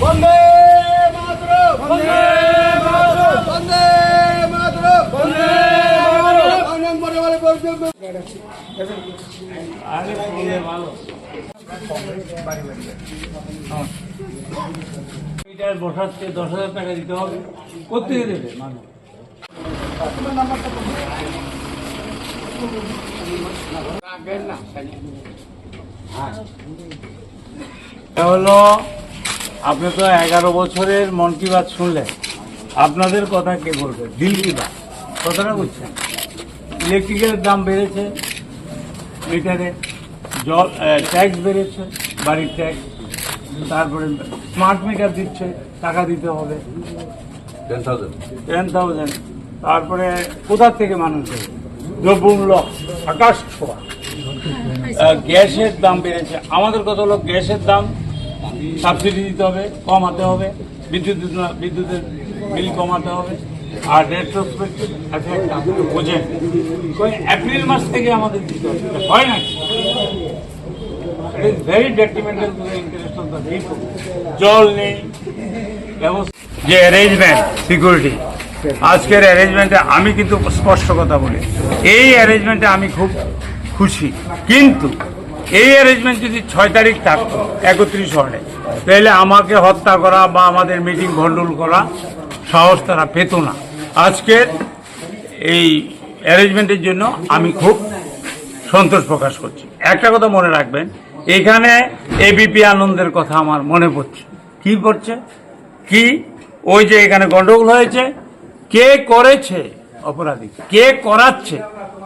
বন্দে বসাচ্ছে দশ হাজার টাকা দিতে হবে কোথেকে দেবে মানুষ এটা হলো আপনি তো এগারো বছরের মন কি বাত শুনলেন। আপনাদের কথা কে বলবে? দিল কি বাত? কথাটা বুঝছেন? ইলেকট্রিকের দাম বেড়েছে মিটারে জল ট্যাক্স বেড়েছে বাড়ির ট্যাক্স তারপরে স্মার্ট মিটার দিচ্ছে টাকা দিতে হবে। টেন থাউজেন্ড টেন থাউজেন্ড তারপরে কোথার থেকে মানুষ দেবে? দ্রব্যমূল্য আকাশ ছোঁয়া। গ্যাসের দাম বেড়েছে। আমাদের কত হলো গ্যাসের দাম সাবসিডি দিতে হবে, কমাতে হবে, বিদ্যুৎ বিদ্যুতের বিল কমাতে হবে। আর রেট্রোস্পেক্টিভ এফেক্ট আপনি বোঝেন। এপ্রিল মাস থেকে আমাদের দিতে হবে। হয় নাকি? It is very detrimental interest of জল নেই যে অ্যারেঞ্জমেন্ট সিকিউরিটি আজকের অ্যারেঞ্জমেন্টে আমি কিন্তু স্পষ্ট কথা বলি। এই অ্যারেঞ্জমেন্টে আমি খুব খুশি। কিন্তু এই অ্যারেঞ্জমেন্ট যদি ছয় তারিখ থাকতো, একত্রিশ হলে, তাহলে আমাকে হত্যা করা বা আমাদের মিটিং ভণ্ডুল করা সাহস তারা পেত না। আজকের এই অ্যারেঞ্জমেন্টের জন্য আমি খুব সন্তোষ প্রকাশ করছি। একটা কথা মনে রাখবেন, এখানে এবিপি আনন্দের কথা আমার মনে পড়ছে। কি পড়ছে? কি? ওই যে এখানে গন্ডগোল হয়েছে। কে করেছে অপরাধী? কে করাচ্ছে?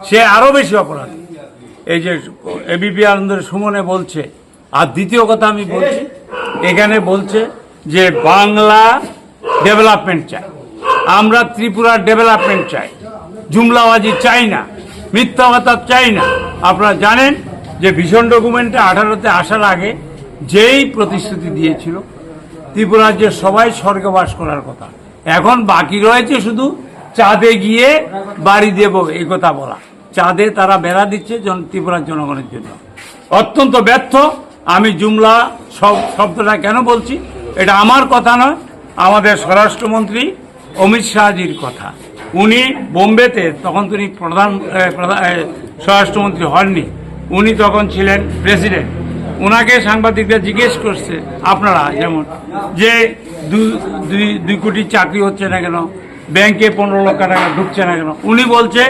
সে আরও বেশি অপরাধী। এই যে এবিপি আনন্দের সুমনে বলছে, আর দ্বিতীয় কথা আমি বলছি, এখানে বলছে যে বাংলা ডেভেলপমেন্ট চাই। আমরা ত্রিপুরার ডেভেলপমেন্ট চাই। জুমলাবাজি চাই না, মিথ্যা কথা চাই না। আপনারা জানেন যে ভীষণ ডকুমেন্টে আঠারোতে আসার আগে যেই প্রতিশ্রুতি দিয়েছিল ত্রিপুরার যে সবাই স্বর্গে বাস করার কথা। এখন বাকি রয়েছে শুধু চাঁদে গিয়ে বাড়ি দেব এই কথা বলা। চাঁদে তারা বেড়া দিচ্ছে ত্রিপুরার জনগণের জন্য। অত্যন্ত ব্যর্থ। আমি জুমলা সব- শব্দটা কেন বলছি? এটা আমার কথা নয়, আমাদের স্বরাষ্ট্রমন্ত্রী অমিত শাহজির কথা। উনি বোম্বেতে, তখন তিনি প্রধান স্বরাষ্ট্রমন্ত্রী হননি। উনি তখন ছিলেন প্রেসিডেন্ট। ওনাকে সাংবাদিকরা জিজ্ঞেস করছে, আপনারা যেমন, যে দুই কোটি চাকরি হচ্ছে না কেন? ব্যাংকে পনেরো লক্ষ টাকা ঢুকছে না কেন উনি বলছে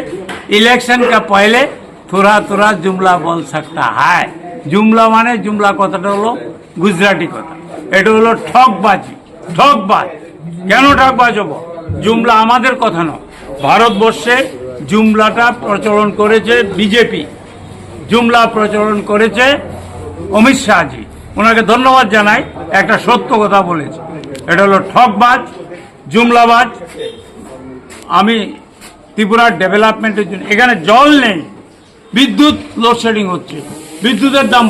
ইলেকশন কা পহলে থোড়া থোড়া জুমলা বল सकता है জুমলা মানে জুমলা কথাটা হলো গুজরাটি কথা এটা হলো ঠকবাজি ঠকবাজ কেন ঠকবাজ হবো জুমলা আমাদের কথা নয় ভারতবর্ষে জুমলাটা প্রচলন করেছে বিজেপি জুমলা প্রচলন করেছে অমিত শাহজি ওনাকে ধন্যবাদ জানাই একটা সত্য কথা বলেছে এটা হলো ঠকবাজ জুমলাবাজ আমি ত্রিপুরার ডেভেলপমেন্টের জন্য এখানে জল নেই বিদ্যুৎ লোডশেডিং হচ্ছে বিদ্যুতের দাম